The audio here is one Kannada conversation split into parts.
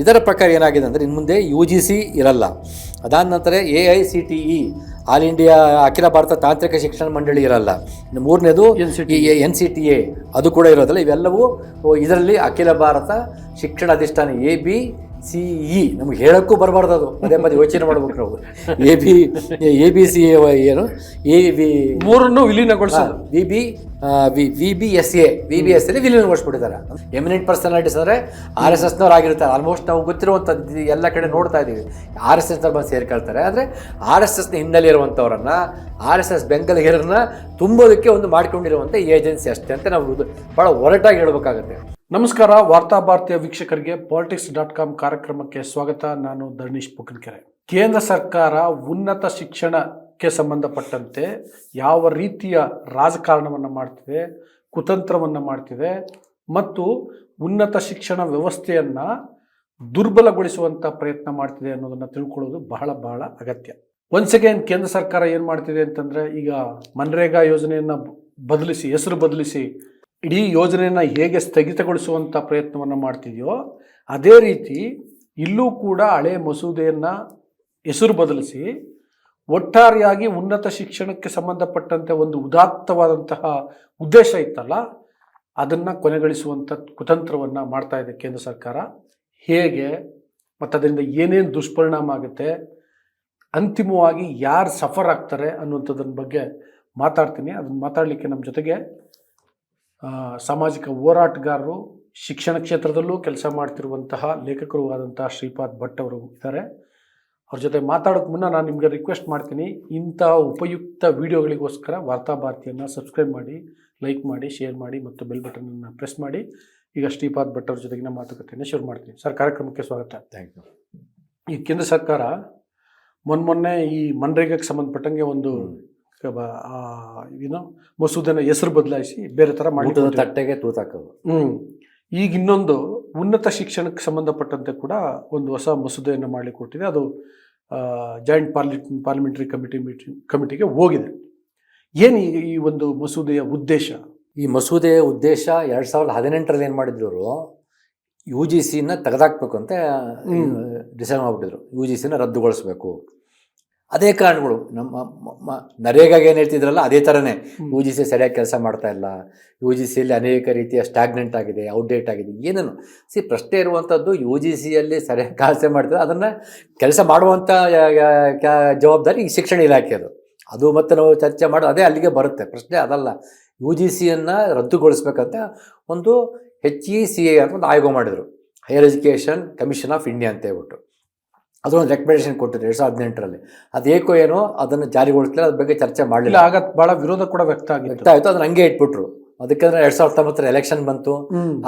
ಇದರ ಪ್ರಕಾರ ಏನಾಗಿದೆ ಅಂದರೆ ಇನ್ನು ಮುಂದೆ ಯು ಜಿ ಸಿ ಇರಲ್ಲ. ಅದಾದ ನಂತರ A I C T E all India ಅಖಿಲ ಭಾರತ ತಾಂತ್ರಿಕ ಶಿಕ್ಷಣ ಮಂಡಳಿ ಇರಲ್ಲ. ಇನ್ನು ಮೂರನೇದು ಎನ್ ಸಿ ಟಿ ಎ ಅದು ಕೂಡ ಇರೋದಿಲ್ಲ. ಇವೆಲ್ಲವೂ ಇದರಲ್ಲಿ ಅಖಿಲ ಭಾರತ ಶಿಕ್ಷಣ ಅಧಿಷ್ಠಾನ ಎ ಬಿ ಸಿ ಇ ನಮ್ಗೆ ಹೇಳೋಕ್ಕೂ ಬರಬಾರ್ದು ಅದು ಅದೇ ಮತ್ತೆ ಯೋಚನೆ ಮಾಡ್ಬೇಕು ನಾವು. A B A B C ಏನು? ಎ ಬಿ ಮೂರನ್ನು ವಿಲೀನಗೊಳಿಸೋದು V B V B S A. V B S ಎಲ್ಲಿ ವಿಲೀನಗೊಳಿಸ್ಬಿಟ್ಟಿದ್ದಾರೆ. ಎಮಿನೆಂಟ್ ಪರ್ಸನಾಲಿಟೀಸ್ ಅಂದರೆ ಆರ್ ಎಸ್ ಎಸ್ನವ್ರು ಆಗಿರ್ತಾರೆ. ಆಲ್ಮೋಸ್ಟ್ ನಾವು ಗೊತ್ತಿರುವಂಥದ್ದು ಎಲ್ಲ ಕಡೆ ನೋಡ್ತಾ ಇದ್ದೀವಿ. ಆರ್ ಎಸ್ ಎಸ್ನವ್ರು ಬಂದು ಸೇರ್ಕೊಳ್ತಾರೆ. ಆದರೆ ಆರ್ ಎಸ್ ಎಸ್ನ ಹಿನ್ನೆಲೆ ಇರುವಂಥವ್ರನ್ನ ಆರ್ ಎಸ್ ಎಸ್ ಬೆಂಗಲಿಗರನ್ನ ತುಂಬೋದಕ್ಕೆ ಒಂದು ಮಾಡಿಕೊಂಡಿರುವಂಥ ಏಜೆನ್ಸಿ ಅಷ್ಟೇ ಅಂತ ನಾವು ಭಾಳ ಒರಟಾಗಿ ಹೇಳ್ಬೇಕಾಗತ್ತೆ. ನಮಸ್ಕಾರ, ವಾರ್ತಾ ಭಾರತೀಯ ವೀಕ್ಷಕರಿಗೆ ಪಾಲಿಟಿಕ್ಸ್ ಡಾಟ್ ಕಾಮ್ ಕಾರ್ಯಕ್ರಮಕ್ಕೆ ಸ್ವಾಗತ. ನಾನು ಧರ್ಣೀಶ್ ಪುಕನ್ಕೆರೆ. ಕೇಂದ್ರ ಸರ್ಕಾರ ಉನ್ನತ ಶಿಕ್ಷಣಕ್ಕೆ ಸಂಬಂಧಪಟ್ಟಂತೆ ಯಾವ ರೀತಿಯ ರಾಜಕಾರಣವನ್ನು ಮಾಡ್ತಿದೆ, ಕುತಂತ್ರವನ್ನು ಮಾಡ್ತಿದೆ ಮತ್ತು ಉನ್ನತ ಶಿಕ್ಷಣ ವ್ಯವಸ್ಥೆಯನ್ನು ದುರ್ಬಲಗೊಳಿಸುವಂಥ ಪ್ರಯತ್ನ ಮಾಡ್ತಿದೆ ಅನ್ನೋದನ್ನು ತಿಳ್ಕೊಳ್ಳೋದು ಬಹಳ ಬಹಳ ಅಗತ್ಯ. ಒನ್ಸ್ ಅಗೇನ್ ಕೇಂದ್ರ ಸರ್ಕಾರ ಏನು ಮಾಡ್ತಿದೆ ಅಂತಂದರೆ ಈಗ ಮನ್ರೇಗಾ ಯೋಜನೆಯನ್ನು ಬದಲಿಸಿ, ಹೆಸರು ಬದಲಿಸಿ ಇಡೀ ಯೋಜನೆಯನ್ನು ಹೇಗೆ ಸ್ಥಗಿತಗೊಳಿಸುವಂಥ ಪ್ರಯತ್ನವನ್ನು ಮಾಡ್ತಿದೆಯೋ, ಅದೇ ರೀತಿ ಇಲ್ಲೂ ಕೂಡ ಹಳೆ ಮಸೂದೆಯನ್ನು ಹೆಸರು ಬದಲಿಸಿ ಒಟ್ಟಾರೆಯಾಗಿ ಉನ್ನತ ಶಿಕ್ಷಣಕ್ಕೆ ಸಂಬಂಧಪಟ್ಟಂತೆ ಒಂದು ಉದಾತ್ತವಾದಂತಹ ಉದ್ದೇಶ ಇತ್ತಲ್ಲ, ಅದನ್ನು ಕೊನೆಗಳಿಸುವಂಥ ಕುತಂತ್ರವನ್ನು ಮಾಡ್ತಾ ಇದೆ ಕೇಂದ್ರ ಸರ್ಕಾರ. ಹೇಗೆ? ಮತ್ತು ಅದರಿಂದ ಏನೇನು ದುಷ್ಪರಿಣಾಮ ಆಗುತ್ತೆ? ಅಂತಿಮವಾಗಿ ಯಾರು ಸಫರ್ ಆಗ್ತಾರೆ ಅನ್ನುವಂಥದ್ರ ಬಗ್ಗೆ ಮಾತಾಡ್ತೀನಿ. ಅದನ್ನು ಮಾತಾಡಲಿಕ್ಕೆ ನಮ್ಮ ಜೊತೆಗೆ ಸಾಮಾಜಿಕ ಹೋರಾಟಗಾರರು ಶಿಕ್ಷಣ ಕ್ಷೇತ್ರದಲ್ಲೂ ಕೆಲಸ ಮಾಡ್ತಿರುವಂತಹ ಲೇಖಕರು ಆದಂತಹ ಶ್ರೀಪಾದ್ ಭಟ್ ಅವರು ಇದ್ದಾರೆ. ಅವ್ರ ಜೊತೆ ಮಾತಾಡೋಕೆ ಮುನ್ನ ನಾನು ನಿಮಗೆ ರಿಕ್ವೆಸ್ಟ್ ಮಾಡ್ತೀನಿ. ಇಂತಹ ಉಪಯುಕ್ತ ವಿಡಿಯೋಗಳಿಗೋಸ್ಕರ ವಾರ್ತಾ ಭಾರತಿಯನ್ನು ಸಬ್ಸ್ಕ್ರೈಬ್ ಮಾಡಿ ಲೈಕ್ ಮಾಡಿ ಶೇರ್ ಮಾಡಿ ಮತ್ತು ಬೆಲ್ ಬಟನನ್ನು ಪ್ರೆಸ್ ಮಾಡಿ. ಈಗ ಶ್ರೀಪಾದ್ ಭಟ್ ಅವ್ರ ಜೊತೆಗಿನ ಮಾತುಕತೆಯನ್ನು ಶುರು ಮಾಡ್ತೀನಿ. ಸರ್ ಕಾರ್ಯಕ್ರಮಕ್ಕೆ ಸ್ವಾಗತ. ಥ್ಯಾಂಕ್ ಯು ಈ ಕೇಂದ್ರ ಸರ್ಕಾರ ಮೊನ್ನೆ ಮೊನ್ನೆ ಈ ಮನ್ರೇಗಕ್ಕೆ ಸಂಬಂಧಪಟ್ಟಂಗೆ ಒಂದು ಏನು ಮಸೂದೆನ ಹೆಸರು ಬದಲಾಯಿಸಿ ಬೇರೆ ಥರ ಮಾಡಿ ತಟ್ಟೆಗೆ ತೂತಾಕೋದು. ಹ್ಮ್. ಈಗ ಇನ್ನೊಂದು ಉನ್ನತ ಶಿಕ್ಷಣಕ್ಕೆ ಸಂಬಂಧಪಟ್ಟಂತೆ ಕೂಡ ಒಂದು ಹೊಸ ಮಸೂದೆಯನ್ನು ಮಾಡಲಿಕ್ಕೆ ಕೊಟ್ಟಿದೆ. ಅದು joint Parly parliamentary committee meeting ಕಮಿಟಿಗೆ ಹೋಗಿದೆ. ಏನು ಈ ಈ ಒಂದು ಮಸೂದೆಯ ಉದ್ದೇಶ? ಈ ಮಸೂದೆಯ ಉದ್ದೇಶ ಎರಡು ಸಾವಿರದ ಹದಿನೆಂಟರಲ್ಲಿ ಏನು ಮಾಡಿದ್ರು ಅವರು ಯು ಜಿ ಸಿನ ತೆಗೆದಾಕ್ಬೇಕು ಅಂತ. ಡಿಸೈಡ್ ಮಾಡಿಬಿಟ್ಟಿದ್ರು. ಯು ಜಿ ಸಿನ ರದ್ದುಗೊಳಿಸ್ಬೇಕು. ಅದೇ ಕಾರಣಗಳು. ನಮ್ಮ ನರೇಗಾಗೆ ಏನು ಹೇಳ್ತಿದ್ರಲ್ಲ ಅದೇ ಥರನೇ. ಯು ಜಿ ಸಿ ಸರಿಯಾಗಿ ಕೆಲಸ ಮಾಡ್ತಾ ಇಲ್ಲ. ಯು ಜಿ ಸಿಯಲ್ಲಿ ಅನೇಕ ರೀತಿಯ ಸ್ಟಾಗ್ನೆಂಟ್ ಆಗಿದೆ ಔಟ್ಡೇಟ್ ಆಗಿದೆ. ಏನೇನು ಸಿ ಪ್ರಶ್ನೆ ಇರುವಂಥದ್ದು ಯು ಜಿ ಸಿಯಲ್ಲಿ ಸರಿಯಾಗಿ ಕೆಲಸ ಮಾಡ್ತಾರೆ ಅದನ್ನು ಕೆಲಸ ಮಾಡುವಂಥ ಜವಾಬ್ದಾರಿ ಈ ಶಿಕ್ಷಣ ಇಲಾಖೆ ಅದು. ಮತ್ತೆ ನಾವು ಚರ್ಚೆ ಮಾಡೋದು ಅದೇ ಅಲ್ಲಿಗೆ ಬರುತ್ತೆ. ಪ್ರಶ್ನೆ ಅದಲ್ಲ. ಯು ಜಿ ಸಿಯನ್ನು ರದ್ದುಗೊಳಿಸ್ಬೇಕಂತ ಒಂದು ಹೆಚ್ ಇ ಸಿ ಎ ಅಂತ ಒಂದು ಆಯೋಗ ಮಾಡಿದರು. Higher education commission of India ಅಂತ ಹೇಳ್ಬಿಟ್ಟು. ಅದೊಂದು ರೆಕಮೆಂಡೇಷನ್ ಕೊಟ್ಟಿದ್ರು ಎರಡು ಸಾವಿರದ ಹದಿನೆಂಟರಲ್ಲಿ. ಏಕೋ ಏನೋ ಅದನ್ನು ಜಾರಿಗೊಳಿಸಲಿಲ್ಲ ಅದ್ರ ಬಗ್ಗೆ ಚರ್ಚೆ ಮಾಡಲಿಲ್ಲ. ಆಗ ಭಾಳ ವಿರೋಧ ಕೂಡ ವ್ಯಕ್ತ ಆಗಿ ವ್ಯಕ್ತ ಆಯಿತು ಅದನ್ನು ಹಂಗೆ ಇಟ್ಬಿಟ್ರು. ಅದಕ್ಕಂದ್ರೆ ಎರಡ್ ಸಾವಿರದ ಹತ್ತೊಂಬತ್ತರ ಎಲೆಕ್ಷನ್ ಬಂತು.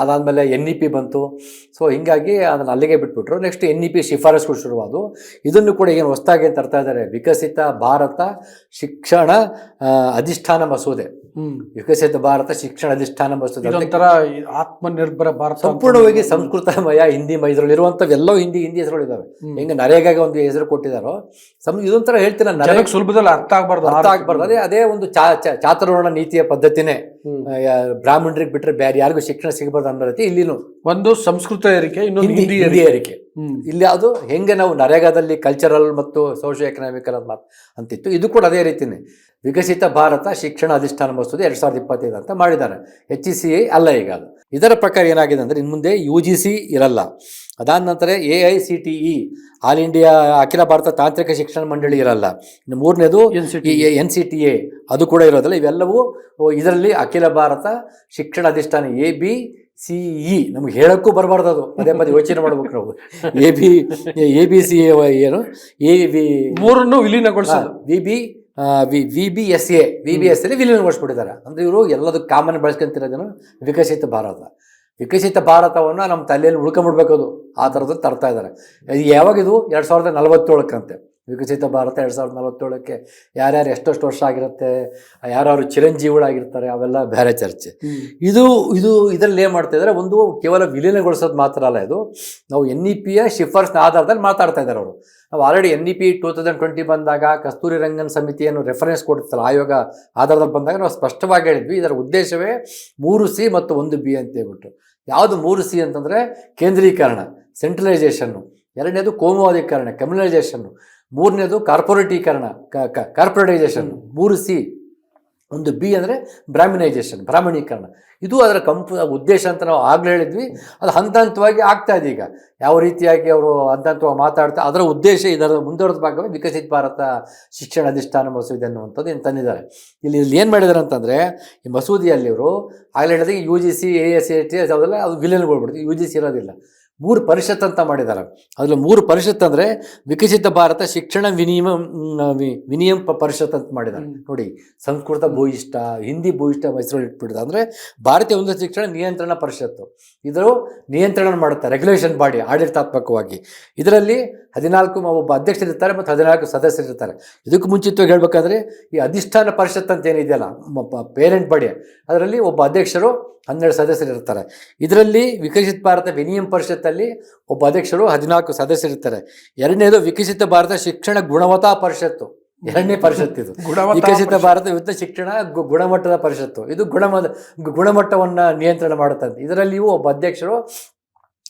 ಅದಾದ್ಮೇಲೆ ಎನ್ ಇ ಪಿ ಬಂತು. ಸೊ ಹಿಂಗಾಗಿ ಅದನ್ನ ಅಲ್ಲಿಗೆ ಬಿಟ್ಬಿಟ್ರು. ನೆಕ್ಸ್ಟ್ ಎನ್ ಇ ಪಿ ಶಿಫಾರಸ್ಗಳು ಶುರುವಾದವು. ಇದನ್ನು ಕೂಡ ಏನು ಹೊಸದಾಗಿ ಅಂತ ತರ್ತಾ ಇದ್ದಾರೆ ವಿಕಸಿತ ಭಾರತ ಶಿಕ್ಷಣ ಅಧಿಷ್ಠಾನ ಮಸೂದೆ. ವಿಕಸಿತ ಭಾರತ ಶಿಕ್ಷಣ ಅಧಿಷ್ಠಾನ ಮಸೂದೆ. ಆತ್ಮನಿರ್ಭರ ಭಾರತ ಸಂಪೂರ್ಣವಾಗಿ ಸಂಸ್ಕೃತಮಯ ಹಿಂದಿ ಮೈದ್ರಲ್ಲಿ ಇದರಲ್ಲಿ ಇರುವಂಥವೆಲ್ಲವೂ ಹಿಂದಿ ಹಿಂದಿ ಹೆಸರುಗಳು ಇದಾವೆ. ಹೆಂಗೆ ನರೇಗಾಗೆ ಒಂದು ಹೆಸರು ಕೊಟ್ಟಿದಾರೋ ಸಮ್ ಇದೊಂಥರ ಹೇಳ್ತೀನಿ ಸುಲಭದಲ್ಲಿ ಅರ್ಥ ಆಗ್ಬಾರ್ದು ಅರ್ಥ ಆಗ್ಬಾರ್ದು. ಅದೇ ಅದೇ ಒಂದು ಚಾ ಚಾತುರ್ವರ್ಣ ನೀತಿಯ ಪದ್ಧತಿನೇ ಬ್ರಾಹ್ಮಣರಿಗೆ ಬಿಟ್ಟರೆ ಬೇರೆ ಯಾರಿಗೂ ಶಿಕ್ಷಣ ಸಿಗಬಾರ್ದು ಅನ್ನೋ ರೀತಿ ಇಲ್ಲಿನೂ ಒಂದು ಸಂಸ್ಕೃತ ಏರಿಕೆ ಇನ್ನೊಂದು ಹಿಂದಿ ಏರಿಕೆ. ಇಲ್ಲಿ ಅದು ಹೆಂಗೆ ನಾವು ನರೇಗಾದಲ್ಲಿ ಕಲ್ಚರಲ್ ಮತ್ತು ಸೋಷಿಯೋ ಎಕನಾಮಿಕಲ್ ಅಂತ ಅಂತಿತ್ತು. ಇದು ಕೂಡ ಅದೇ ರೀತಿನೇ. ವಿಕಸಿತ ಭಾರತ ಶಿಕ್ಷಣ ಅಧಿಷ್ಠಾನ ಮಸೂದೆ ಎರಡು ಸಾವಿರದ ಇಪ್ಪತ್ತೈದು ಅಂತ ಮಾಡಿದ್ದಾರೆ. ಎಚ್ ಇ ಸಿ ಅಲ್ಲ ಈಗ ಅದು. ಇದರ ಪ್ರಕಾರ ಏನಾಗಿದೆ ಅಂದರೆ ಇನ್ನು ಮುಂದೆ ಯು ಜಿ ಸಿ ಇರಲ್ಲ. ಅದಾದ ನಂತರ A I C T E all India ಅಖಿಲ ಭಾರತ ತಾಂತ್ರಿಕ ಶಿಕ್ಷಣ ಮಂಡಳಿ ಇರಲ್ಲ. ಇನ್ನು ಮೂರನೇದು. ಎನ್ ಸಿ ಟಿ ಎ ಅದು ಕೂಡ ಇರೋದಿಲ್ಲ. ಇವೆಲ್ಲವೂ ಇದರಲ್ಲಿ ಅಖಿಲ ಭಾರತ ಶಿಕ್ಷಣ ಅಧಿಷ್ಠಾನ ಎ ಬಿ ಸಿ ಇ ನಮ್ಗೆ ಹೇಳೋಕ್ಕೂ ಬರಬಾರ್ದು ಅದು. ಪದೇ ಪದೇ ಯೋಚನೆ ಮಾಡ್ಬೇಕು ನಾವು. A B A B C ಏನು? ಎ ಬಿ ಮೂರನ್ನು ವಿಲೀನಗೊಳಿಸೋದು. V B V V B S A V B S ಎಲ್ಲಿ ವಿಲೀನಗೊಳಿಸ್ಬಿಟ್ಟಿದ್ದಾರೆ. ಅಂದರೆ ಇವರು ಎಲ್ಲದಕ್ಕೂ ಕಾಮನ್ ಬಳಸ್ಕೊಂತಿರೋದೇನು? ವಿಕಸಿತ ಭಾರತ. ವಿಕಸಿತ ಭಾರತವನ್ನು ನಮ್ಮ ತಲೆಯಲ್ಲಿ ಉಳ್ಕೊಂಬಿಡ್ಬೇಕದು. ಅದು ಆ ಥರದ್ದು ತರ್ತಾ ಇದ್ದಾರೆ ಇದು ಯಾವಾಗ ಇದು ಎರಡು ಸಾವಿರದ ನಲವತ್ತೇಳಕ್ಕಂತೆ. ವಿಕಸಿತ ಭಾರತ ಎರಡು ಸಾವಿರದ ನಲವತ್ತೇಳಕ್ಕೆ ಯಾರ್ಯಾರು ಎಷ್ಟೆಷ್ಟು ವರ್ಷ ಆಗಿರುತ್ತೆ ಯಾರ್ಯಾರು ಚಿರಂಜೀವಿಗಳಾಗಿರ್ತಾರೆ ಅವೆಲ್ಲ ಬೇರೆ ಚರ್ಚೆ. ಇದು ಇದು ಇದರಲ್ಲಿ ಏನು ಮಾಡ್ತಾ ಇದ್ದಾರೆ ಒಂದು ಕೇವಲ ವಿಲೀನಗೊಳಿಸೋದು ಮಾತ್ರ ಅಲ್ಲ ಇದು. ನಾವು ಎನ್ ಇ ಪಿಯ ಶಿಫಾರ್ಸ್ನ ಆಧಾರದಲ್ಲಿ ಮಾತಾಡ್ತಾ ಇದ್ದಾರೆ ಅವರು. ನಾವು already N E P two thousand twenty ಬಂದಾಗ ಕಸ್ತೂರಿ ರಂಗನ್ ಸಮಿತಿಯನ್ನು ರೆಫರೆನ್ಸ್ ಕೊಡ್ತಾರೆ ಆಯೋಗ ಆಧಾರದಲ್ಲಿ ಬಂದಾಗ ನಾವು ಸ್ಪಷ್ಟವಾಗಿ ಹೇಳಿದ್ವಿ. ಇದರ ಉದ್ದೇಶವೇ ಮೂರು ಸಿ ಮತ್ತು ಒಂದು ಬಿ ಅಂತ ಹೇಳ್ಬಿಟ್ಟು ಯಾವುದು ಮೂರು ಸಿ ಅಂತಂದರೆ ಕೇಂದ್ರೀಕರಣ ಸೆಂಟ್ರಲೈಸೇಷನ್ನು ಎರಡನೇದು ಕೋಮುವಾದೀಕರಣ ಕಮ್ಯುನಲೈಸೇಷನ್ನು ಮೂರನೇದು ಕಾರ್ಪೊರೇಟೀಕರಣ ಕಾರ್ಪೊರೇಟೈಸೇಷನ್ ಮೂರು ಸಿ. ಒಂದು ಬಿ ಅಂದರೆ ಬ್ರಾಹ್ಮಿನೈಜೇಷನ್ ಬ್ರಾಹ್ಮಣೀಕರಣ. ಇದು ಅದರ ಕಂಪು ಉದ್ದೇಶ ಅಂತ ನಾವು ಆಗಲೇ ಹೇಳಿದ್ವಿ. ಅದು ಹಂತ ಹಂತವಾಗಿ ಆಗ್ತಾ ಇದೆ ಈಗ. ಯಾವ ರೀತಿಯಾಗಿ ಅವರು ಹಂತ ಹಂತವಾಗಿ ಮಾತಾಡ್ತಾ, ಅದರ ಉದ್ದೇಶ ಇದರ ಮುಂದುವರೆದ ಭಾಗವೇ ವಿಕಸಿತ ಭಾರತ ಶಿಕ್ಷಣ ಅಧಿಷ್ಠಾನ ಮಸೂದೆ ಅನ್ನುವಂಥದ್ದು ಏನು ತಂದಿದ್ದಾರೆ. ಇಲ್ಲಿ ಇಲ್ಲಿ ಏನು ಮಾಡಿದ್ದಾರೆ ಅಂತಂದರೆ, ಈ ಮಸೂದಿಯಲ್ಲಿ ಇವರು ಆಗಲೇ ಹೇಳಿದಾಗ U G C A S A T ಅದೆಲ್ಲ ಅದು ವಿಲನ್ಗೊಳ್ಬಿಡ್ತು ಯು ಜಿ ಸಿ ಇರೋದಿಲ್ಲ. ಮೂರು ಪರಿಷತ್ ಅಂತ ಮಾಡಿದ್ದಾರೆ ಅದ್ರಲ್ಲಿ ಮೂರು ಪರಿಷತ್ ಅಂದರೆ ವಿಕಸಿತ ಭಾರತ ಶಿಕ್ಷಣ ವಿನಿಯಮ ವಿನಿಯಮ ಪರಿಷತ್ ಅಂತ ಮಾಡಿದ್ದಾರೆ ನೋಡಿ ಸಂಸ್ಕೃತ ಭೂಯಿಷ್ಠ ಹಿಂದಿ ಭೂಯಿಷ್ಠ ಹೆಸರು ಇಟ್ಬಿಟ್ಟಿದೆ. ಅಂದರೆ ಭಾರತೀಯ ಉನ್ನತ ಶಿಕ್ಷಣ ನಿಯಂತ್ರಣ ಪರಿಷತ್ತು. ಇದು ನಿಯಂತ್ರಣ ಮಾಡುತ್ತೆ ರೆಗ್ಯುಲೇಷನ್ ಬಾಡಿ ಆಡಳಿತಾತ್ಮಕವಾಗಿ. ಇದರಲ್ಲಿ ಹದಿನಾಲ್ಕು ಒಬ್ಬ ಅಧ್ಯಕ್ಷರಿರ್ತಾರೆ ಮತ್ತು ಹದಿನಾಲ್ಕು ಸದಸ್ಯರಿರ್ತಾರೆ. ಇದಕ್ಕೂ ಮುಂಚಿತವಾಗಿ ಹೇಳಬೇಕಾದ್ರೆ ಈ ಅಧಿಷ್ಠಾನ ಪರಿಷತ್ ಅಂತ ಏನಿದೆಯಲ್ಲ ಪೇರೆಂಟ್ ಬಡಿ ಅದರಲ್ಲಿ ಒಬ್ಬ ಅಧ್ಯಕ್ಷರು ಹನ್ನೆರಡು ಸದಸ್ಯರು ಇರ್ತಾರೆ ಇದರಲ್ಲಿ ವಿಕಸಿತ ಭಾರತ ವಿನಿಯಮ ಪರಿಷತ್ತಲ್ಲಿ ಒಬ್ಬ ಅಧ್ಯಕ್ಷರು ಹದಿನಾಲ್ಕು ಸದಸ್ಯರಿರ್ತಾರೆ. ಎರಡನೇದು ವಿಕಸಿತ ಭಾರತ ಶಿಕ್ಷಣ ಗುಣವತ್ತಾ ಪರಿಷತ್ತು. ಎರಡನೇ ಪರಿಷತ್ ಇದು. ವಿಕಸಿತ ಭಾರತ ಯುದ್ಧ ಶಿಕ್ಷಣ ಗುಣಮಟ್ಟದ ಪರಿಷತ್ತು. ಇದು ಗುಣಮ ಗು- ಗುಣಮಟ್ಟವನ್ನು ನಿಯಂತ್ರಣ ಮಾಡುತ್ತಂತೆ. ಇದರಲ್ಲಿಯೂ ಒಬ್ಬ ಅಧ್ಯಕ್ಷರು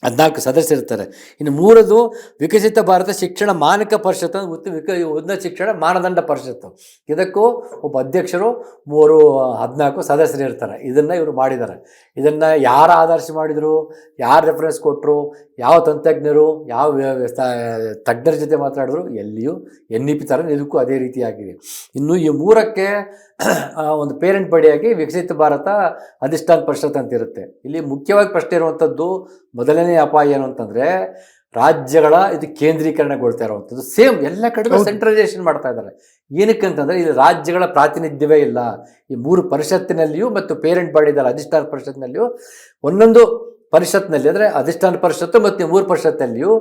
ಹದಿನಾಲ್ಕು ಸದಸ್ಯರಿರ್ತಾರೆ ಇನ್ನು ಮೂರದು ವಿಕಸಿತ ಭಾರತ ಶಿಕ್ಷಣ ಮಾನಕ ಪರಿಷತ್ತು ಮತ್ತು ವಿಕ ಉನ್ನತ ಶಿಕ್ಷಣ ಮಾನದಂಡ ಪರಿಷತ್ತು. ಇದಕ್ಕೂ ಒಬ್ಬ ಅಧ್ಯಕ್ಷರು, ಮೂರು, ಹದಿನಾಲ್ಕು ಸದಸ್ಯರು ಇರ್ತಾರೆ. ಇದನ್ನು ಇವರು ಮಾಡಿದ್ದಾರೆ. ಇದನ್ನು ಯಾರು ಆದರ್ಶ ಮಾಡಿದರು, ಯಾರು ರೆಫರೆನ್ಸ್ ಕೊಟ್ಟರು ಯಾವ ತಂತ್ರಜ್ಞರು, ಯಾವ ತಜ್ಞರ ಜೊತೆ ಮಾತಾಡಿದ್ರು, ಎಲ್ಲಿಯೂ ಎನ್ ಇ ಪಿ ಥರ ಇದಕ್ಕೂ ಅದೇ ರೀತಿಯಾಗಿದೆ. ಇನ್ನು ಈ ಮೂರಕ್ಕೆ ಒಂದು ಪೇರೆಂಟ್ ಬಡಿಯಾಗಿ ವಿಕಸಿತ ಭಾರತ ಅಧಿಷ್ಠಾನ ಪರಿಷತ್ ಅಂತ ಇರುತ್ತೆ. ಇಲ್ಲಿ ಮುಖ್ಯವಾಗಿ ಪ್ರಶ್ನೆ ಇರುವಂಥದ್ದು ಮೊದಲನೇ ಅಪಾಯ ಏನು ಅಂತಂದರೆ ರಾಜ್ಯಗಳ ಇದು ಕೇಂದ್ರೀಕರಣಗೊಳ್ತಾ ಇರುವಂಥದ್ದು ಸೇಮ್ ಎಲ್ಲ ಕಡೆ. ಸೆಂಟ್ರಲೈಸೇಷನ್ ಮಾಡ್ತಾ ಇದ್ದಾರೆ. ಏನಕ್ಕೆ ಅಂತಂದ್ರೆ ಇಲ್ಲಿ ರಾಜ್ಯಗಳ ಪ್ರಾತಿನಿಧ್ಯವೇ ಇಲ್ಲ. ಈ ಮೂರು ಪರಿಷತ್ತಿನಲ್ಲಿಯೂ ಮತ್ತು ಪೇರೆಂಟ್ ಬಾಡಿ ಅಧಿಷ್ಠಾನ ಪರಿಷತ್ನಲ್ಲಿಯೂ ಒಂದೊಂದು ಪರಿಷತ್ನಲ್ಲಿ ಅಂದರೆ ಅಧಿಷ್ಠಾನ ಪರಿಷತ್ತು ಮತ್ತು ಮೂರು ಪರಿಷತ್ತಲ್ಲಿಯೂ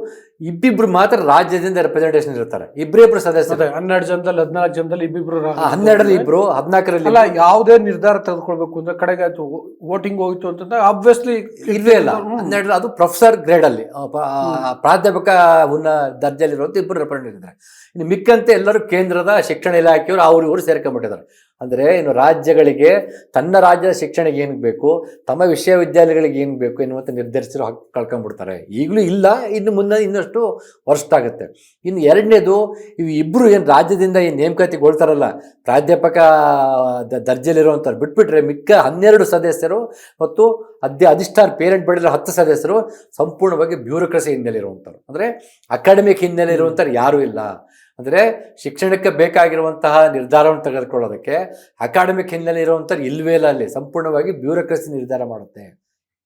ಇಬ್ಬಿಬ್ರು ಮಾತ್ರ ರಾಜ್ಯದಿಂದ ರೆಪ್ರೆಸೆಂಟೇಷನ್ ಇರ್ತಾರೆ ಇಬ್ಬರಿಬ್ರು ಸದಸ್ಯರು. ಹನ್ನೆರಡು ಜನದಲ್ಲಿ ಹದಿನಾಲ್ಕು ಜನದಲ್ಲಿ ಇಬ್ಬಿಬ್ರು ಹನ್ನೆರಡರಲ್ಲಿ ಇಬ್ರು ಹದಿನಾಲ್ಕರಲ್ಲಿ ಅಲ್ಲ ಯಾವುದೇ ನಿರ್ಧಾರ ತೆಗೆದುಕೊಳ್ಬೇಕು ಅಂದ್ರೆ ಕಡೆಗೆ ಆಯ್ತು ವೋಟಿಂಗ್ ಹೋಯಿತು ಅಂತಂದ್ರೆ ಆಬ್ವಿಯಸ್ಲಿ ಇಲ್ವೇ ಇಲ್ಲ. ಹನ್ನೆರಡು ಅದು ಪ್ರೊಫೆಸರ್ ಗ್ರೇಡಲ್ಲಿ ಪ್ರಾಧ್ಯಾಪಕ ಉನ್ನ ದರ್ಜೆಯಲ್ಲಿರುವಂತ ಇಬ್ಬರು ರೆಪ್ರೆಸೆಂಟ್ ಇದ್ದಾರೆ. ಇನ್ನು ಮಿಕ್ಕಂತೆ ಎಲ್ಲರೂ ಕೇಂದ್ರದ ಶಿಕ್ಷಣ ಇಲಾಖೆಯವರು ಅವ್ರು ಇವರು ಸೇರ್ಕೊಂಡ್ಬಿಟ್ಟಿದ್ದಾರೆ. ಅಂದರೆ ಇನ್ನು ರಾಜ್ಯಗಳಿಗೆ, ತನ್ನ ರಾಜ್ಯದ ಶಿಕ್ಷಣಕ್ಕೆ ಏನು ಬೇಕು, ತಮ್ಮ ವಿಶ್ವವಿದ್ಯಾಲಯಗಳಿಗೆ ಏನು ಬೇಕು ಎನ್ನುವಂಥ ನಿರ್ಧರಿಸಿರೋ ಹಕ್ಕು ಕಳ್ಕೊಂಡ್ಬಿಡ್ತಾರೆ. ಈಗಲೂ ಇಲ್ಲ, ಇನ್ನು ಮುಂದೆ ಇನ್ನಷ್ಟು ವರ್ಷ ಆಗುತ್ತೆ ಇನ್ನು ಎರಡನೇದು, ಇವು ಇಬ್ಬರು ಏನು ರಾಜ್ಯದಿಂದ ಏನು ನೇಮಕಾತಿಗೊಳ್ತಾರಲ್ಲ ಪ್ರಾಧ್ಯಾಪಕ ದರ್ಜೆಯಲ್ಲಿರುವಂಥವ್ರು ಬಿಟ್ಬಿಟ್ರೆ ಮಿಕ್ಕ ಹನ್ನೆರಡು ಸದಸ್ಯರು ಮತ್ತು ಅದ್ಯ ಅಧಿಷ್ಠಾನ ಪೇರೆಂಟ್ ಬೆಳೆದಿರೋ ಹತ್ತು ಸದಸ್ಯರು ಸಂಪೂರ್ಣವಾಗಿ ಬ್ಯೂರೋಕ್ರಸಿ ಹಿನ್ನೆಲೆ ಇರುವಂಥವ್ರು ಅಂದರೆ ಅಕಾಡೆಮಿಕ್ ಹಿನ್ನೆಲೆ ಇರುವಂಥವ್ರು ಯಾರೂ ಇಲ್ಲ. ಅಂದರೆ ಶಿಕ್ಷಣಕ್ಕೆ ಬೇಕಾಗಿರುವಂತಹ ನಿರ್ಧಾರವನ್ನು ತೆಗೆದುಕೊಳ್ಳೋದಕ್ಕೆ ಅಕಾಡೆಮಿಕ್ ಹಿನ್ನೆಲೆ ಇರುವಂಥವ್ರು ಇಲ್ವೇ ಇಲ್ಲ ಅಲ್ಲಿ ಸಂಪೂರ್ಣವಾಗಿ ಬ್ಯೂರೋಕ್ರಸಿ ನಿರ್ಧಾರ ಮಾಡುತ್ತೆ.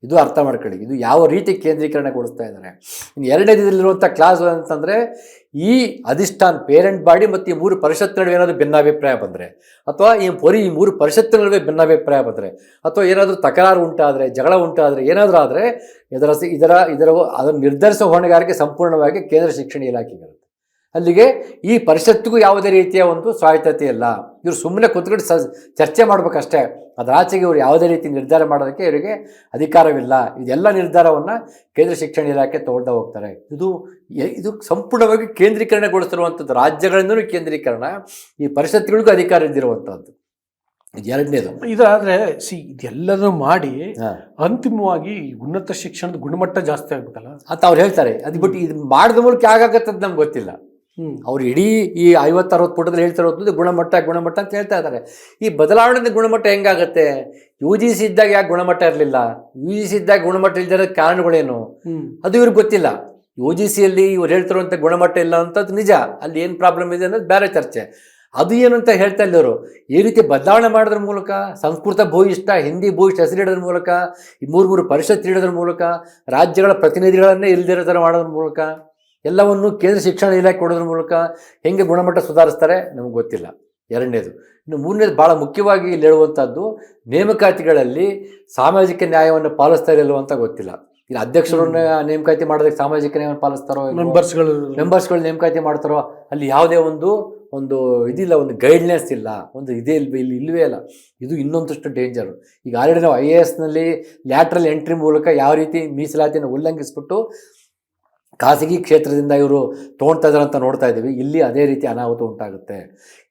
ಇದು ಅರ್ಥ ಮಾಡ್ಕೊಳ್ಳಿ. ಇದು ಯಾವ ರೀತಿ ಕೇಂದ್ರೀಕರಣಗೊಳಿಸ್ತಾ ಇದ್ದಾರೆ. ಇನ್ನು ಎರಡನೇದಿರುವಂಥ ಕ್ಲಾಸ್ ಅಂತಂದರೆ ಈ ಅಧಿಷ್ಠಾನ್ ಪೇರೆಂಟ್ ಬಾಡಿ ಮತ್ತು ಈ ಮೂರು ಪರಿಷತ್ ನಡುವೆ ಏನಾದರೂ ಭಿನ್ನಾಭಿಪ್ರಾಯ ಬಂದರೆ, ಅಥವಾ ಈ ಪೊರಿ ಈ ಮೂರು ಪರಿಷತ್ ನಡುವೆ ಭಿನ್ನಾಭಿಪ್ರಾಯ ಬಂದರೆ, ಅಥವಾ ಏನಾದರೂ ತಕರಾರು ಉಂಟಾದರೆ, ಜಗಳ ಉಂಟಾದರೆ, ಏನಾದರೂ ಆದರೆ ಇದರ ಇದರ ಇದರ ಅದನ್ನು ನಿರ್ಧರಿಸುವ ಹೊಣೆಗಾರಿಕೆ ಸಂಪೂರ್ಣವಾಗಿ ಕೇಂದ್ರ ಶಿಕ್ಷಣ ಇಲಾಖೆಗಿರುತ್ತೆ ಅಲ್ಲಿಗೆ ಈ ಪರಿಷತ್ತಿಗೂ ಯಾವುದೇ ರೀತಿಯ ಒಂದು ಸ್ವಾಯತ್ತತೆ ಇಲ್ಲ. ಇವರು ಸುಮ್ಮನೆ ಕೂತ್ಕೊಂಡು ಸ ಚರ್ಚೆ ಮಾಡಬೇಕಷ್ಟೇ. ಅದರ ಆಚೆಗೆ ಇವರು ಯಾವುದೇ ರೀತಿ ನಿರ್ಧಾರ ಮಾಡೋದಕ್ಕೆ ಇವರಿಗೆ ಅಧಿಕಾರವಿಲ್ಲ. ಇದೆಲ್ಲ ನಿರ್ಧಾರವನ್ನು ಕೇಂದ್ರ ಶಿಕ್ಷಣ ಇಲಾಖೆ ತಗೊಳ್ತಾ ಹೋಗ್ತಾರೆ. ಇದು ಇದು ಸಂಪೂರ್ಣವಾಗಿ ಕೇಂದ್ರೀಕರಣಗೊಳಿಸಿರುವಂಥದ್ದು ರಾಜ್ಯಗಳಿಂದಲೂ ಕೇಂದ್ರೀಕರಣ ಈ ಪರಿಷತ್ಗಳಿಗೂ ಅಧಿಕಾರ ಇದ್ದಿರುವಂಥದ್ದು ಇದು ಎರಡನೇದು. ಇದಾದ್ರೆ ಸಿ ಇದೆಲ್ಲದನ್ನು ಮಾಡಿ ಅಂತಿಮವಾಗಿ ಉನ್ನತ ಶಿಕ್ಷಣದ ಗುಣಮಟ್ಟ ಜಾಸ್ತಿ ಆಗ್ಬೇಕಲ್ಲ? ಅಂತ ಅವ್ರು ಹೇಳ್ತಾರೆ. ಅದು ಬಿಟ್ಟು ಇದು ಮಾಡಿದ ಮೂಲಕ ಹೇಗಾಗತ್ತೆ ಅಂತ ನಮ್ಗೆ ಗೊತ್ತಿಲ್ಲ. ಅವ್ರು ಇಡೀ ಈ ಐವತ್ತು ಅರವತ್ತು ಪುಟದಲ್ಲಿ ಹೇಳ್ತಿರೋದು ಗುಣಮಟ್ಟ ಗುಣಮಟ್ಟ ಅಂತ ಹೇಳ್ತಾ ಇದ್ದಾರೆ. ಈ ಬದಲಾವಣೆಯಿಂದ ಗುಣಮಟ್ಟ ಹೆಂಗಾಗತ್ತೆ? ಯು ಜಿ ಸಿ ಇದ್ದಾಗ ಯಾಕೆ ಗುಣಮಟ್ಟ ಇರಲಿಲ್ಲ? ಯು ಜಿ ಸಿ ಇದ್ದಾಗ ಗುಣಮಟ್ಟ ಇಲ್ದಿರೋ ಕಾರಣಗಳೇನು? ಅದು ಇವ್ರಿಗೆ ಗೊತ್ತಿಲ್ಲ. ಯು ಜಿ ಸಿಯಲ್ಲಿ ಇವ್ರು ಹೇಳ್ತಿರುವಂಥ ಗುಣಮಟ್ಟ ಇಲ್ಲ ಅಂತದ್ದು ನಿಜ. ಅಲ್ಲಿ ಏನು ಪ್ರಾಬ್ಲಮ್ ಇದೆ ಅನ್ನೋದು ಬೇರೆ ಚರ್ಚೆ. ಅದು ಏನು ಅಂತ ಹೇಳ್ತಾ ಇಲ್ಲವರು ಈ ರೀತಿ ಬದಲಾವಣೆ ಮಾಡೋದ್ರ ಮೂಲಕ ಸಂಸ್ಕೃತ ಭೂಯಿಷ್ಠ ಹಿಂದಿ ಭೂಯಿಷ್ಠ ಹೆಸರಿಡೋದ್ರ ಮೂಲಕ ಈ ಮೂರು ಮೂರು ಪರಿಷತ್ ಇಡೋದ್ರ ಮೂಲಕ ರಾಜ್ಯಗಳ ಪ್ರತಿನಿಧಿಗಳನ್ನೇ ಇಲ್ದಿರೋ ಥರ ಮಾಡೋದ್ರ ಮೂಲಕ ಎಲ್ಲವನ್ನು ಕೇಂದ್ರ ಶಿಕ್ಷಣ ಇಲಾಖೆ ಕೊಡೋದ್ರ ಮೂಲಕ ಹೆಂಗೆ ಗುಣಮಟ್ಟ ಸುಧಾರಿಸ್ತಾರೆ ನಮಗೆ ಗೊತ್ತಿಲ್ಲ. ಎರಡನೇದು. ಇನ್ನು ಮೂರನೇದು ಭಾಳ ಮುಖ್ಯವಾಗಿ ಇಲ್ಲಿ ಹೇಳುವಂಥದ್ದು ನೇಮಕಾತಿಗಳಲ್ಲಿ ಸಾಮಾಜಿಕ ನ್ಯಾಯವನ್ನು ಪಾಲಿಸ್ತಾ ಇರಲ್ವೋ ಅಂತ ಗೊತ್ತಿಲ್ಲ. ಇಲ್ಲಿ ಅಧ್ಯಕ್ಷರನ್ನ ನೇಮಕಾತಿ ಮಾಡೋದಕ್ಕೆ ಸಾಮಾಜಿಕ ನ್ಯಾಯವನ್ನು ಪಾಲಿಸ್ತಾರೋ? ಮೆಂಬರ್ಸ್ಗಳು ಮೆಂಬರ್ಸ್ಗಳು ನೇಮಕಾತಿ ಮಾಡ್ತಾರೋ? ಅಲ್ಲಿ ಯಾವುದೇ ಒಂದು ಒಂದು ಇದಿಲ್ಲ ಒಂದು ಗೈಡ್ನೆಸ್ ಇಲ್ಲ. ಒಂದು ಇದೇ ಇಲ್ವೇ ಇಲ್ಲಿ ಇಲ್ಲವೇ ಇಲ್ಲ ಇದು ಇನ್ನೊಂದಷ್ಟು ಡೇಂಜರು ಈಗ ಆಲ್ರೆಡಿ ನಾವು ಐ ಎ ಎಸ್ನಲ್ಲಿ ಲ್ಯಾಟ್ರಲ್ ಎಂಟ್ರಿ ಮೂಲಕ ಯಾವ ರೀತಿ ಮೀಸಲಾತಿಯನ್ನು ಉಲ್ಲಂಘಿಸ್ಬಿಟ್ಟು ಖಾಸಗಿ ಕ್ಷೇತ್ರದಿಂದ ಇವರು ತೊಗೊಳ್ತಾ ಇದ್ದಾರೆ ಅಂತ ನೋಡ್ತಾ ಇದ್ದೀವಿ. ಇಲ್ಲಿ ಅದೇ ರೀತಿ ಅನಾಹುತ ಉಂಟಾಗುತ್ತೆ.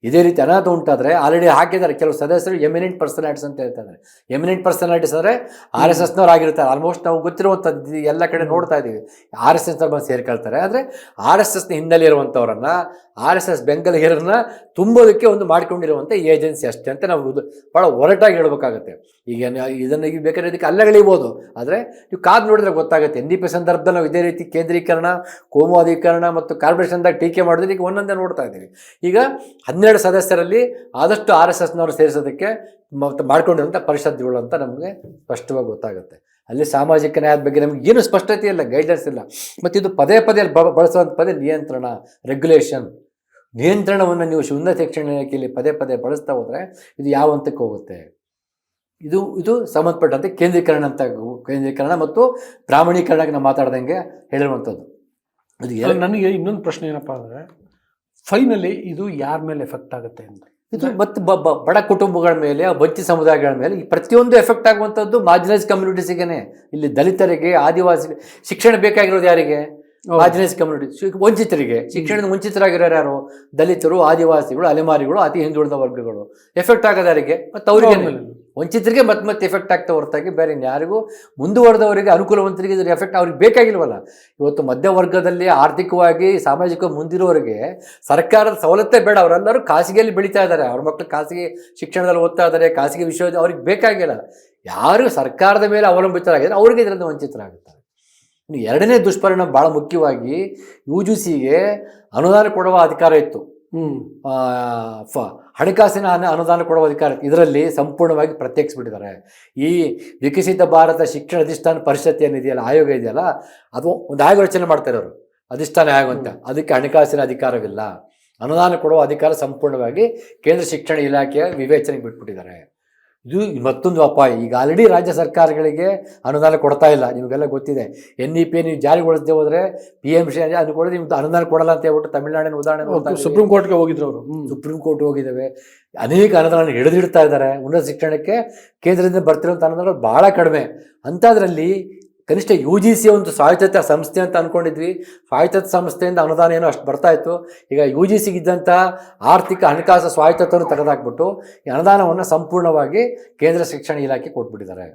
ಇದೇ ರೀತಿ ಅನಾಹುತ ಉಂಟಾದರೆ ಆಲ್ರೆಡಿ ಹಾಕಿದ್ದಾರೆ. ಕೆಲವು ಸದಸ್ಯರು ಎಮಿನೆಂಟ್ ಪರ್ಸನಾಲಿಟಿಸ್ ಅಂತ ಹೇಳ್ತಾರೆ ಎಮಿನೆಂಟ್ ಪರ್ಸನಾಲಿಟಿಸ್ ಅಂದರೆ ಆರ್ ಎಸ್ ಎಸ್ನವ್ರು ಆಗಿರ್ತಾರೆ. ಆಲ್ಮೋಸ್ಟ್ ನಾವು ಗೊತ್ತಿರುವಂಥದ್ದು ಎಲ್ಲ ಕಡೆ ನೋಡ್ತಾ ಇದ್ದೀವಿ. ಆರ್ ಎಸ್ ಎಸ್ನವ್ರು ಬಂದು ಸೇರ್ಕೊಳ್ತಾರೆ. ಆದರೆ ಆರ್ ಎಸ್ ಎಸ್ನ ಹಿನ್ನೆಲೆ ಇರುವಂಥವ್ರನ್ನ ಆರ್ ಎಸ್ ಎಸ್ ಬೆಂಗಲಿಗರನ್ನ ತುಂಬೋದಕ್ಕೆ ಒಂದು ಮಾಡ್ಕೊಂಡಿರುವಂಥ ಏಜೆನ್ಸಿ ಅಷ್ಟೇ ಅಂತ ನಾವು ಭಾಳ ಒರಟಾಗಿ ಹೇಳ್ಬೇಕಾಗತ್ತೆ. ಈಗ ಇದನ್ನು ಈಗ ಬೇಕಾದ್ರೆ ಇದಕ್ಕೆ ಅಲ್ಲಗಳಿಬೋದು ಆದರೆ ನೀವು ಕಾದು ನೋಡಿದ್ರೆ ಗೊತ್ತಾಗುತ್ತೆ. ಎನ್ ಡಿ ಪಿ ಸಂದರ್ಭದಲ್ಲಿ ಇದೇ ರೀತಿ ಕೇಂದ್ರೀಕರಣ ಕೋಮುವಾದೀಕರಣ ಮತ್ತು ಕಾರ್ಪೊರೇಷನ್ದಾಗ ಟೀಕೆ ಮಾಡಿದ್ರೆ ಈಗ ಒಂದೊಂದೇ ನೋಡ್ತಾ ಇದ್ದೀವಿ. ಈಗ ಹನ್ನೆರಡು ಸದಸ್ಯರಲ್ಲಿ ಆದಷ್ಟು ಆರ್ ಎಸ್ ಎಸ್ನವರು ಸೇರಿಸೋದಕ್ಕೆ ಮತ್ತು ಮಾಡ್ಕೊಂಡಿರುವಂಥ ಪರಿಷತ್ಗಳು ಅಂತ ನಮಗೆ ಸ್ಪಷ್ಟವಾಗಿ ಗೊತ್ತಾಗುತ್ತೆ. ಅಲ್ಲಿ ಸಾಮಾಜಿಕ ನ್ಯಾಯದ ಬಗ್ಗೆ ನಮಗೆ ಏನು ಸ್ಪಷ್ಟತೆ ಇಲ್ಲ ಗೈಡ್ಲೈನ್ಸ್ ಇಲ್ಲ. ಮತ್ತು ಇದು ಪದೇ ಪದೇ ಬಳಸುವಂಥ ಪದೇ ನಿಯಂತ್ರಣ ರೆಗ್ಯುಲೇಷನ್ ನಿಯಂತ್ರಣವನ್ನು ನೀವು ಉನ್ನತ ಶಿಕ್ಷಣ ಇಲಾಖೆಯಲ್ಲಿ ಪದೇ ಪದೇ ಬಳಸ್ತಾ ಹೋದರೆ ಇದು ಯಾವ ಹಂತಕ್ಕೆ ಹೋಗುತ್ತೆ? ಇದು ಇದು ಸಂಬಂಧಪಟ್ಟಂತೆ ಕೇಂದ್ರೀಕರಣ ಅಂತ ಕೇಂದ್ರೀಕರಣ ಮತ್ತು ಬ್ರಾಹ್ಮಣೀಕರಣಕ್ಕೆ ನಾವು ಮಾತಾಡ್ದಂಗೆ ಹೇಳಿರುವಂಥದ್ದು. ಇದು ನನಗೆ ಇನ್ನೊಂದು ಪ್ರಶ್ನೆ ಏನಪ್ಪ ಅಂದರೆ ಫೈನಲಿ ಇದು ಯಾರ ಮೇಲೆ ಎಫೆಕ್ಟ್ ಆಗುತ್ತೆ ಅಂತ? ಇದು ಮತ್ತು ಬಡ ಕುಟುಂಬಗಳ ಮೇಲೆ ಬಚ್ಚಿ ಸಮುದಾಯಗಳ ಮೇಲೆ ಈ ಪ್ರತಿಯೊಂದು ಎಫೆಕ್ಟ್ ಆಗುವಂಥದ್ದು ಮಾರ್ಜಿನೈಸ್ ಕಮ್ಯುನಿಟೀಸಿಗೆ ಇಲ್ಲಿ ದಲಿತರಿಗೆ ಆದಿವಾಸಿ ಶಿಕ್ಷಣ ಬೇಕಾಗಿರೋದು ಯಾರಿಗೆ? Marginalise community. ವಂಚಿತರಿಗೆ ಶಿಕ್ಷಣದ ವಂಚಿತರಾಗಿರೋರು ಯಾರು? ದಲಿತರು ಆದಿವಾಸಿಗಳು ಅಲೆಮಾರಿಗಳು ಅತಿ ಹಿಂದುಳಿದ ವರ್ಗಗಳು. ಎಫೆಕ್ಟ್ ಆಗೋದವರಿಗೆ ಮತ್ತೆ ಅವರಿಗೆ ವಂಚಿತರಿಗೆ ಮತ್ತೆ ಮತ್ತೆ ಎಫೆಕ್ಟ್ ಆಗ್ತಾ ಹೊರತಾಗಿ ಬೇರೆ ಯಾರಿಗೂ ಮುಂದುವರೆದವರಿಗೆ ಅನುಕೂಲವಂತರಿಗೆ ಇದ್ರ ಎಫೆಕ್ಟ್ ಅವ್ರಿಗೆ ಬೇಕಾಗಿಲ್ವಲ್ಲ? ಇವತ್ತು ಮಧ್ಯವರ್ಗದಲ್ಲಿ ಆರ್ಥಿಕವಾಗಿ ಸಾಮಾಜಿಕ ಮುಂದಿರೋರಿಗೆ ಸರ್ಕಾರದ ಸವಲತ್ತೇ ಬೇಡ. ಅವರೆಲ್ಲರೂ ಖಾಸಗಿಯಲ್ಲಿ ಬೆಳೀತಾ ಇದ್ದಾರೆ. ಅವ್ರ ಮಕ್ಕಳು ಖಾಸಗಿ ಶಿಕ್ಷಣದಲ್ಲಿ ಓದ್ತಾ ಇದ್ದಾರೆ ಖಾಸಗಿ ವಿಶ್ವವಿದ್ಯಾಲಯ ಅವ್ರಿಗೆ ಬೇಕಾಗಿಲ್ಲ. ಯಾರು ಸರ್ಕಾರದ ಮೇಲೆ ಅವಲಂಬಿತರಾಗಿದ್ದಾರೆ ಅವ್ರಿಗೆ ಇದರಿಂದ ವಂಚಿತರಾಗುತ್ತಾರೆ. ಇನ್ನು ಎರಡನೇ ದುಷ್ಪರಿಣಾಮ ಭಾಳ ಮುಖ್ಯವಾಗಿ ಯು ಜಿ ಸಿಗೆ ಅನುದಾನ ಕೊಡುವ ಅಧಿಕಾರ ಇತ್ತು. ಫ ಹಣಕಾಸಿನ ಅನು- ಅನುದಾನ ಕೊಡುವ ಅಧಿಕಾರ ಇದರಲ್ಲಿ ಸಂಪೂರ್ಣವಾಗಿ ಪ್ರತ್ಯೇಕಿಸ್ಬಿಟ್ಟಿದ್ದಾರೆ. ಈ ವಿಕಸಿತ ಭಾರತ ಶಿಕ್ಷಣ ಅಧಿಷ್ಠಾನ ಪರಿಷತ್ ಏನಿದೆಯಲ್ಲ ಆಯೋಗ ಇದೆಯಲ್ಲ ಅದು ಒಂದು ಆಯೋಗ ರಚನೆ ಮಾಡ್ತಾರೆ ಅವರು ಅಧಿಷ್ಠಾನ ಆಯೋಗ ಅಂತ. ಅದಕ್ಕೆ ಹಣಕಾಸಿನ ಅಧಿಕಾರವಿಲ್ಲ. ಅನುದಾನ ಕೊಡುವ ಅಧಿಕಾರ ಸಂಪೂರ್ಣವಾಗಿ ಕೇಂದ್ರ ಶಿಕ್ಷಣ ಇಲಾಖೆಯ ವಿವೇಚನೆಗೆ ಬಿಟ್ಬಿಟ್ಟಿದ್ದಾರೆ. ಇದು ಮತ್ತೊಂದು ಅಪಾಯ. ಈಗ ಆಲ್ರೆಡಿ ರಾಜ್ಯ ಸರ್ಕಾರಗಳಿಗೆ ಅನುದಾನ ಕೊಡ್ತಾ ಇಲ್ಲ. ನಿಮಗೆಲ್ಲ ಗೊತ್ತಿದೆ. ಎನ್ ಇ ಪಿ ನೀವು ಜಾರಿಗೊಳಿಸದೆ ಹೋದರೆ ಪಿ ಎಂ ಸಿ ಅನುಕೊಡೋದು ನಿಮ್ಗೆ ಅನುದಾನ ಕೊಡಲ್ಲ ಅಂತ ಹೇಳ್ಬಿಟ್ಟು ತಮಿಳುನಾಡಿನ ಉದಾಹರಣೆ. ಸುಪ್ರೀಂ ಕೋರ್ಟ್ಗೆ ಹೋಗಿದ್ರು ಅವರು. ಸುಪ್ರೀಂ ಕೋರ್ಟ್ ಹೋಗಿದ್ದಾವೆ. ಅನೇಕ ಅನುದಾನ ಹಿಡಿದಿಡ್ತಾ ಇದ್ದಾರೆ. ಉನ್ನತ ಶಿಕ್ಷಣಕ್ಕೆ ಕೇಂದ್ರದಿಂದ ಬರ್ತಿರೋಂಥ ಅನುದಾನ ಭಾಳ ಕಡಿಮೆ. ಅಂಥದ್ರಲ್ಲಿ ಕನಿಷ್ಠ ಯು ಜಿ ಸಿ ಒಂದು ಸ್ವಾಯತ್ತ ಸಂಸ್ಥೆ ಅಂತ ಅಂದ್ಕೊಂಡಿದ್ವಿ ಸ್ವಾಯತ್ತ ಸಂಸ್ಥೆಯಿಂದ ಅನುದಾನ ಏನೋ ಅಷ್ಟು ಬರ್ತಾ ಇತ್ತು. ಈಗ ಯು ಜಿ ಸಿಗಿದ್ದಂಥ ಆರ್ಥಿಕ ಹಣಕಾಸು ಸ್ವಾಯತ್ತತ್ವವನ್ನು ತೆಗೆದಾಕ್ಬಿಟ್ಟು ಈ ಅನುದಾನವನ್ನು ಸಂಪೂರ್ಣವಾಗಿ ಕೇಂದ್ರ ಶಿಕ್ಷಣ ಇಲಾಖೆ ಕೊಟ್ಬಿಟ್ಟಿದ್ದಾರೆ.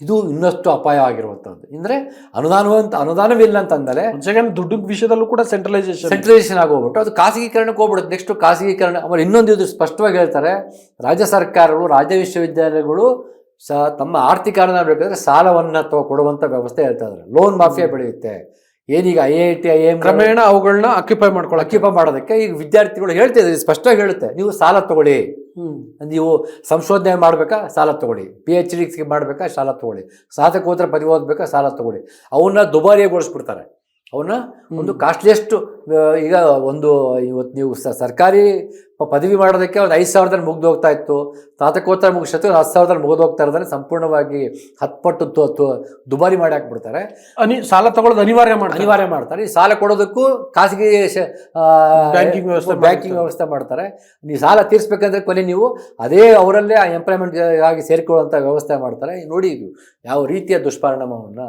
ಇದು ಇನ್ನಷ್ಟು ಅಪಾಯ ಆಗಿರುವಂಥದ್ದು ಅಂದರೆ ಅನುದಾನವಂತ ಅನುದಾನವಿಲ್ಲ ಅಂತಂದರೆ ಸೆಕೆಂಡ್ ದುಡ್ಡು ವಿಷಯದಲ್ಲೂ ಕೂಡ ಸೆಂಟ್ರಲೈಸೇಷನ್ ಸೆಂಟ್ರಲೈಸೇಷನ್ ಆಗೋಗ್ಬಿಟ್ಟು ಅದು ಖಾಸಗೀಕರಣಕ್ಕೆ ಹೋಗ್ಬಿಡುತ್ತೆ. ನೆಕ್ಸ್ಟ್ ಖಾಸಗೀಕರಣ ಆಮೇಲೆ ಇನ್ನೊಂದು ಇದು ಸ್ಪಷ್ಟವಾಗಿ ಹೇಳ್ತಾರೆ ರಾಜ್ಯ ಸರ್ಕಾರಗಳು ರಾಜ್ಯ ವಿಶ್ವವಿದ್ಯಾಲಯಗಳು ಸ ತಮ್ಮ ಆರ್ಥಿಕ ಅನುದಾನ ಬೇಕಾದ್ರೆ ಸಾಲವನ್ನು ತಗೊ ಕೊಡುವಂಥ ವ್ಯವಸ್ಥೆ ಹೇಳ್ತಾ ಇದ್ದಾರೆ ಲೋನ್ ಮಾಫಿಯಾ ಬೆಳೆಯುತ್ತೆ. ಏನೀಗ I I T I M ಕ್ರಮೇಣ ಅವುಗಳನ್ನ ಅಕ್ಯುಪೈ ಮಾಡ್ಕೊಳ್ಳಿ ಅಕ್ಯುಪೈ ಮಾಡೋದಕ್ಕೆ ಈಗ ವಿದ್ಯಾರ್ಥಿಗಳು ಹೇಳ್ತಾ ಇದ್ದಾರೆ ಸ್ಪಷ್ಟವಾಗಿ ಹೇಳುತ್ತೆ. ನೀವು ಸಾಲ ತಗೊಳ್ಳಿ. ನೀವು ಸಂಶೋಧನೆ ಮಾಡಬೇಕಾ ಸಾಲ ತಗೊಳ್ಳಿ. ಪಿ ಎಚ್ ಡಿಗೆ ಮಾಡಬೇಕಾ ಸಾಲ ತಗೊಳ್ಳಿ. ಸ್ನಾತಕೋತ್ತರ ಪದವಿ ಓದಬೇಕಾ ಸಾಲ ತಗೊಳ್ಳಿ. ಅವನ್ನ ದುಬಾರಿಗೊಳಿಸ್ಬಿಡ್ತಾರೆ. ಅವನ್ನ ಒಂದು ಕಾಸ್ಟ್ಲಿಯೆಸ್ಟ್ ಈಗ ಒಂದು ಇವತ್ತು ನೀವು ಸರ್ಕಾರಿ ಪದವಿ ಮಾಡೋದಕ್ಕೆ ಒಂದು ಐದು ಸಾವಿರದಲ್ಲಿ ಮುಗ್ದು ಹೋಗ್ತಾ ಇತ್ತು. ಸ್ನಾತಕೋತ್ತರ ಮುಗಿಸತ್ತು ಹತ್ತು ಸಾವಿರದಲ್ಲಿ ಮುಗಿದು ಹೋಗ್ತಾ ಇರೋದನ್ನ ಸಂಪೂರ್ಣವಾಗಿ ಹತ್ತು ದುಬಾರಿ ಮಾಡಿ ಹಾಕ್ಬಿಡ್ತಾರೆ. ಅನಿ ಸಾಲ ತಗೊಳ್ಳೋದು ಅನಿವಾರ್ಯ ಮಾಡಿ ಅನಿವಾರ್ಯ ಮಾಡ್ತಾರೆ. ಈ ಸಾಲ ಕೊಡೋದಕ್ಕೂ ಖಾಸಗಿ ಬ್ಯಾಂಕಿಂಗ್ ಆ, ವ್ಯವಸ್ಥೆ ಬ್ಯಾಂಕಿಂಗ್ ವ್ಯವಸ್ಥೆ ಮಾಡ್ತಾರೆ. ನೀವು ಸಾಲ ತೀರಿಸ್ಬೇಕಂದ್ರೆ ಕೊನೆ ನೀವು ಅದೇ ಅವರಲ್ಲೇ ಎಂಪ್ಲಾಯ್ಮೆಂಟ್ ಆಗಿ ಸೇರಿಕೊಳ್ಳುವಂಥ ವ್ಯವಸ್ಥೆ ಮಾಡ್ತಾರೆ. ನೋಡಿ ಇದು ಯಾವ ರೀತಿಯ ದುಷ್ಪರಿಣಾಮವನ್ನು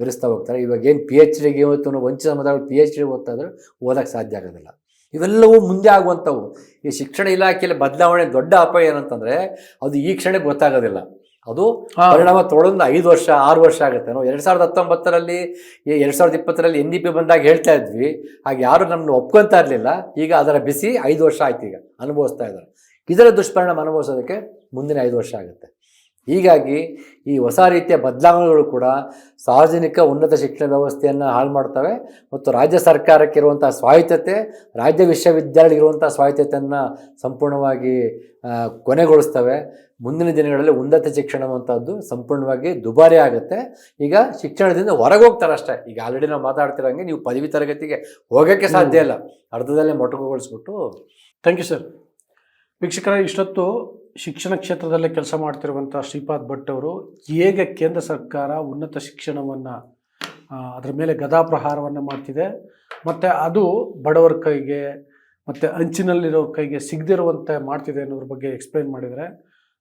ಬೆರೆಸ್ತಾ ಹೋಗ್ತಾರೆ. ಇವಾಗ ಏನು ಪಿ ಎಚ್ ಡಿಗೆ ಇವತ್ತು ವಂಚಿತ ಸಮುದಾಯಗಳು ಪಿ ಎಚ್ ಡಿ ಓದ್ತಾ ಇದ್ರೆ ಓದಕ್ಕೆ ಸಾಧ್ಯ ಆಗೋದಿಲ್ಲ. ಇವೆಲ್ಲವೂ ಮುಂದೆ ಆಗುವಂಥವು. ಈ ಶಿಕ್ಷಣ ಇಲಾಖೆಯಲ್ಲಿ ಬದಲಾವಣೆ ದೊಡ್ಡ ಅಪಾಯ ಏನಂತಂದರೆ ಅದು ಈ ಕ್ಷಣ ಗೊತ್ತಾಗೋದಿಲ್ಲ. ಅದು. ಪರಿಣಾಮ ತೊಗೊಂಡು ಐದು ವರ್ಷ ಆರು ವರ್ಷ ಆಗುತ್ತೆ. ನಾವು ಎರಡು ಸಾವಿರದ ಹತ್ತೊಂಬತ್ತರಲ್ಲಿ ಎರಡು ಸಾವಿರದ ಇಪ್ಪತ್ತರಲ್ಲಿ ಎನ್ ಡಿ ಪಿ ಬಂದಾಗ ಹೇಳ್ತಾ ಇದ್ವಿ. ಹಾಗೆ ಯಾರು ನಮ್ಮನ್ನು ಒಪ್ಕೊತಾ ಇರಲಿಲ್ಲ. ಈಗ ಅದರ ಬಿಸಿ ಐದು ವರ್ಷ ಆಯ್ತು ಈಗ ಅನುಭವಿಸ್ತಾ ಇದ್ದಾರೆ. ಇದರ ದುಷ್ಪರಿಣಾಮ ಅನುಭವಿಸೋದಕ್ಕೆ ಮುಂದಿನ ಐದು ವರ್ಷ ಆಗುತ್ತೆ. ಹೀಗಾಗಿ ಈ ಹೊಸ ರೀತಿಯ ಬದಲಾವಣೆಗಳು ಕೂಡ ಸಾರ್ವಜನಿಕ ಉನ್ನತ ಶಿಕ್ಷಣ ವ್ಯವಸ್ಥೆಯನ್ನು ಹಾಳು ಮಾಡ್ತವೆ ಮತ್ತು ರಾಜ್ಯ ಸರ್ಕಾರಕ್ಕೆ ಇರುವಂಥ ಸ್ವಾಯತ್ತತೆ ರಾಜ್ಯ ವಿಶ್ವವಿದ್ಯಾಲಯಗಳಿರುವಂಥ ಸ್ವಾಯತ್ತತೆಯನ್ನು ಸಂಪೂರ್ಣವಾಗಿ ಕೊನೆಗೊಳಿಸ್ತವೆ. ಮುಂದಿನ ದಿನಗಳಲ್ಲಿ ಉನ್ನತ ಶಿಕ್ಷಣವಂಥದ್ದು ಸಂಪೂರ್ಣವಾಗಿ ದುಬಾರಿ ಆಗುತ್ತೆ. ಈಗ ಶಿಕ್ಷಣದಿಂದ ಹೊರಗೆ ಹೋಗ್ತಾರೆ ಅಷ್ಟೇ. ಈಗ ಆಲ್ರೆಡಿ ನಾವು ಮಾತಾಡ್ತಿರೋಂಗೆ ನೀವು ಪದವಿ ತರಗತಿಗೆ ಹೋಗೋಕ್ಕೆ ಸಾಧ್ಯ ಇಲ್ಲ. ಅರ್ಧದಲ್ಲೇ ಮೊಟಕುಗೊಳಿಸ್ಬಿಟ್ಟು ಥ್ಯಾಂಕ್ ಯು ಸರ್ ವೀಕ್ಷಕರ, ಇಷ್ಟೊತ್ತು ಶಿಕ್ಷಣ ಕ್ಷೇತ್ರದಲ್ಲೇ ಕೆಲಸ ಮಾಡ್ತಿರುವಂಥ ಶ್ರೀಪಾದ್ ಭಟ್ ಅವರು ಹೇಗೆ ಕೇಂದ್ರ ಸರ್ಕಾರ ಉನ್ನತ ಶಿಕ್ಷಣವನ್ನು ಅದರ ಮೇಲೆ ಗದಾಪ್ರಹಾರವನ್ನು ಮಾಡ್ತಿದೆ, ಮತ್ತು ಅದು ಬಡವರ ಕೈಗೆ, ಮತ್ತು ಅಂಚಿನಲ್ಲಿರೋ ಕೈಗೆ ಸಿಗದಿರುವಂತೆ ಮಾಡ್ತಿದೆ ಅನ್ನೋದ್ರ ಬಗ್ಗೆ ಎಕ್ಸ್ಪ್ಲೈನ್ ಮಾಡಿದರೆ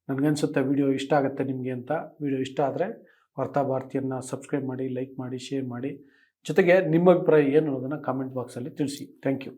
ನನಗನ್ಸುತ್ತೆ ವಿಡಿಯೋ ಇಷ್ಟ ಆಗುತ್ತೆ ನಿಮಗೆ ಅಂತ. ವಿಡಿಯೋ ಇಷ್ಟ ಆದರೆ ವಾರ್ತಾಭಾರತಿಯನ್ನು ಸಬ್ಸ್ಕ್ರೈಬ್ ಮಾಡಿ ಲೈಕ್ ಮಾಡಿ ಶೇರ್ ಮಾಡಿ. ಜೊತೆಗೆ ನಿಮ್ಮ ಅಭಿಪ್ರಾಯ ಏನು ಅನ್ನೋದನ್ನು ಕಾಮೆಂಟ್ ಬಾಕ್ಸಲ್ಲಿ ತಿಳಿಸಿ. Thank you